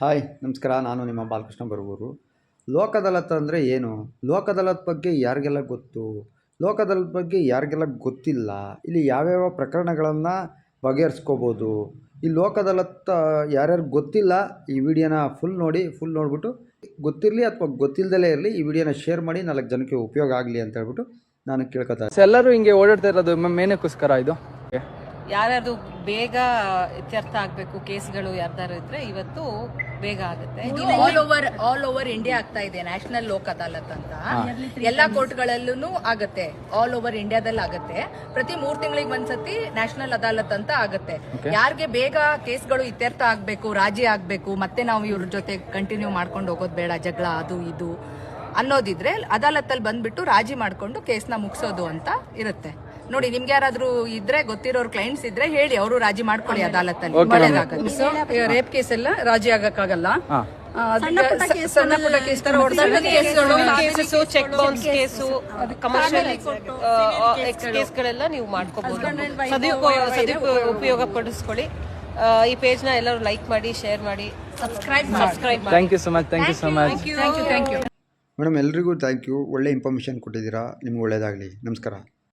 Hi, ನಮಸ್ಕಾರ. ನಾನು ನಿಮ್ಮ ಬಾಲಕೃಷ್ಣ ಬರುವೂರು. ಲೋಕದಲತ್ ಅಂದರೆ ಏನು? ಲೋಕದಲತ್ ಬಗ್ಗೆ ಯಾರಿಗೆಲ್ಲ ಗೊತ್ತು? ಲೋಕದಲತ್ ಬಗ್ಗೆ ಯಾರಿಗೆಲ್ಲ ಗೊತ್ತಿಲ್ಲ? ಇಲ್ಲಿ ಯಾವ್ಯಾವ ಪ್ರಕರಣಗಳನ್ನು ಬಗೆಹರಿಸ್ಕೋಬೋದು? ಈ ಲೋಕದಲತ್ ಯಾರ್ಯಾರು ಗೊತ್ತಿಲ್ಲ, ಈ ವಿಡಿಯೋನ ಫುಲ್ ನೋಡಿ ಫುಲ್ ನೋಡಿಬಿಟ್ಟು ಗೊತ್ತಿರಲಿ ಅಥವಾ ಗೊತ್ತಿಲ್ಲದಲೇ ಇರಲಿ, ಈ ವಿಡಿಯೋನ ಶೇರ್ ಮಾಡಿ ನಾಲ್ಕು ಜನಕ್ಕೆ ಉಪಯೋಗ ಆಗಲಿ ಅಂತ ಹೇಳ್ಬಿಟ್ಟು ನಾನು ಕೇಳ್ಕೊತಾ ಎಲ್ಲರೂ ಹಿಂಗೆ ಓಡಾಡ್ತಾ ಇರೋದು ಮೇನಕ್ಕೋಸ್ಕರ ಇದು? ಯಾರ್ಯಾರ್ದು ಬೇಗ ಇತ್ಯರ್ಥ ಆಗ್ಬೇಕು ಕೇಸ್ಗಳು ಯಾರ್ದಾರು ಇದ್ರೆ ಇವತ್ತು ಬೇಗ ಆಗುತ್ತೆ. All over all over India ಆಗ್ತಾ ಇದೆ ನ್ಯಾಷನಲ್ ಲೋಕ್ ಅದಾಲತ್ ಅಂತ ಎಲ್ಲಾ ಕೋರ್ಟ್ಗಳಲ್ಲೂ ಆಗತ್ತೆ ಆಲ್ ಓವರ್ ಇಂಡಿಯಾದಲ್ಲಿ ಆಗುತ್ತೆ. ಪ್ರತಿ ಮೂರ್ ತಿಂಗಳಿಗೆ ಒಂದ್ಸತಿ ನ್ಯಾಷನಲ್ ಅದಾಲತ್ ಅಂತ ಆಗತ್ತೆ ಯಾರಿಗೆ ಬೇಗ ಕೇಸ್ಗಳು ಇತ್ಯರ್ಥ ಆಗ್ಬೇಕು ರಾಜಿ ಆಗ್ಬೇಕು ಮತ್ತೆ ನಾವು ಇವ್ರ ಜೊತೆ ಕಂಟಿನ್ಯೂ ಮಾಡ್ಕೊಂಡು ಹೋಗೋದು ಬೇಡ ಜಗಳ ಅದು ಇದು ಅನ್ನೋದಿದ್ರೆ ಅದಾಲತ್ತಲ್ಲಿ ಬಂದ್ಬಿಟ್ಟು ರಾಜಿ ಮಾಡ್ಕೊಂಡು ಕೇಸ್ನ ಮುಗಿಸೋದು ಅಂತ ಇರುತ್ತೆ. ನೋಡಿ ನಿಮ್ಗೆ ಯಾರಾದ್ರೂ ಇದ್ರೆ ಗೊತ್ತಿರೋರ್ ಕ್ಲೈಂಟ್ಸ್ ಇದ್ರೆ ಹೇಳಿ ಅವರು ರಾಜಿ ಮಾಡ್ಕೊಳ್ಳಿ ಅದಾಲತ್ತಲ್ಲಿ. ಒಳ್ಳೇದಾಗತ್ತೆ. ರೇಪ್ ಕೇಸ್ ಎಲ್ಲ ರಾಜಿ ಆಗಕ್ಕಾಗಲ್ಲ? ಆ, ಅದಕ್ಕೆ ಸಣ್ಣ ಪುಟ್ಟ ಕೇಸ್ ತರ ಹೊಡ್ದಾಗ ಕೇಸ್ಗಳು cases check bounce case commercial ಕೇಸ್ಗಳೆಲ್ಲ ನೀವು ಮಾಡ್ಕೋಬಹುದು ಸದುಪಯೋಗ ಸದುಪಯೋಗ ಉಪಯೋಗ ಪಡಿಸ್ಕೊಳ್ಳಿ ಆ, ಈ ಪೇಜ್ನ ಎಲ್ಲರೂ ಲೈಕ್ ಮಾಡಿ ಶೇರ್ ಮಾಡಿ ಸಬ್ಸ್ಕ್ರೈಬ್ ಸಬ್ಸ್ಕ್ರೈಬ್ ಮಾಡಿ. Thank you so much thank you so much madam ಎಲ್ರಿಗೂ ಥ್ಯಾಂಕ್ ಯು ಒಳ್ಳೆ ಇನ್ಫಾರ್ಮೇಶನ್ ಕೊಟ್ಟಿದ್ದೀರಾ. ನಿಮ್ಗೆ ಒಳ್ಳೆಯದಾಗಲಿ ನಮಸ್ಕಾರ.